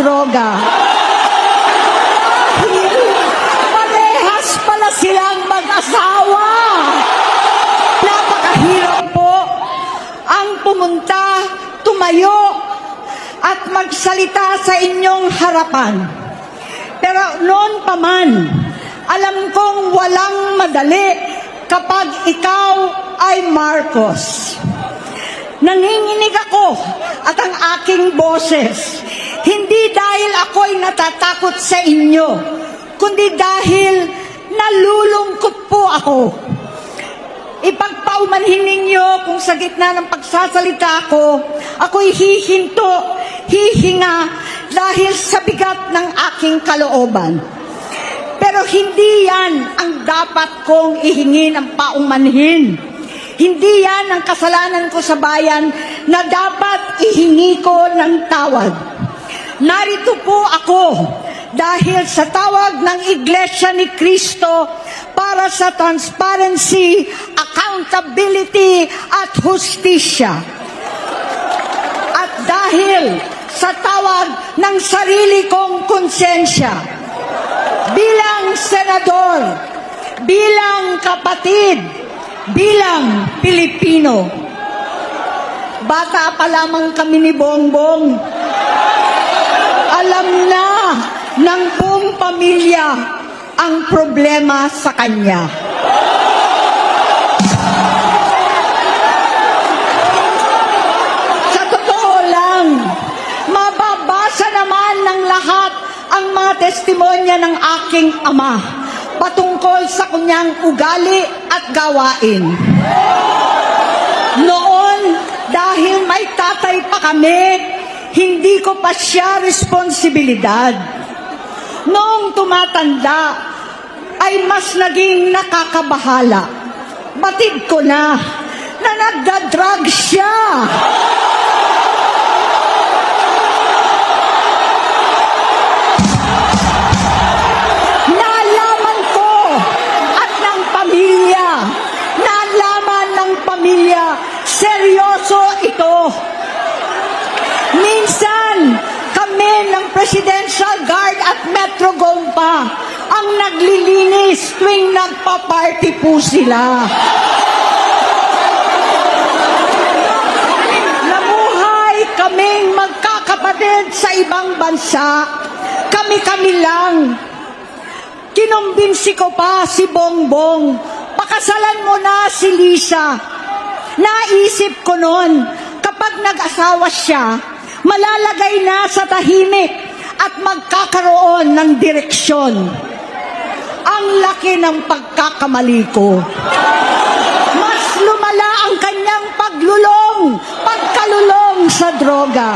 droga. Parehas pala silang mag-asawa. Napakahirap po ang pumunta, tumayo, at magsalita sa inyong harapan. Pero noon pa man, alam kong walang madali kapag ikaw ay Marcos. Nanginginig ako at ang aking boses, hindi dahil ako'y natatakot sa inyo, kundi dahil nalulungkot po ako. Ipagpaumanhin ninyo kung sa gitna ng pagsasalita ko, ako'y hihinto, hihinga dahil sa bigat ng aking kalooban. Pero hindi yan ang dapat kong ihingi ng paumanhin. Hindi yan ang kasalanan ko sa bayan na dapat ihingi ko ng tawad. Narito po ako dahil sa tawag ng Iglesia ni Cristo para sa transparency, accountability at hustisya. At dahil sa tawag ng sarili kong konsensya, bilang senador, bilang kapatid, bilang Pilipino. Bata pa lamang kami ni Bongbong. Alam na ng buong pamilya ang problema sa kanya. Sa totoo lang, mababasa naman ng lahat ang mga testimonya ng aking ama patungkol sa kanyang ugali at gawain. Noon, dahil may tatay pa kami, hindi ko pa siya responsibilidad. Noong tumatanda, ay mas naging nakakabahala. Batid ko na, na nagda-drug siya. Kami ng Presidential Guard at Metro Gompa ang naglilinis tuwing nagpa-party po sila. Namuhay kaming magkakapatid sa ibang bansa. Kami-kami lang. Kinumbinsi ko pa si Bongbong. Pakasalan mo na si Lisa. Naisip ko noon, kapag nag-asawa siya, malalagay na sa tahimik at magkakaroon ng direksyon. Ang laki ng pagkakamali ko. Mas lumala ang kanyang paglulong, pagkalulong sa droga.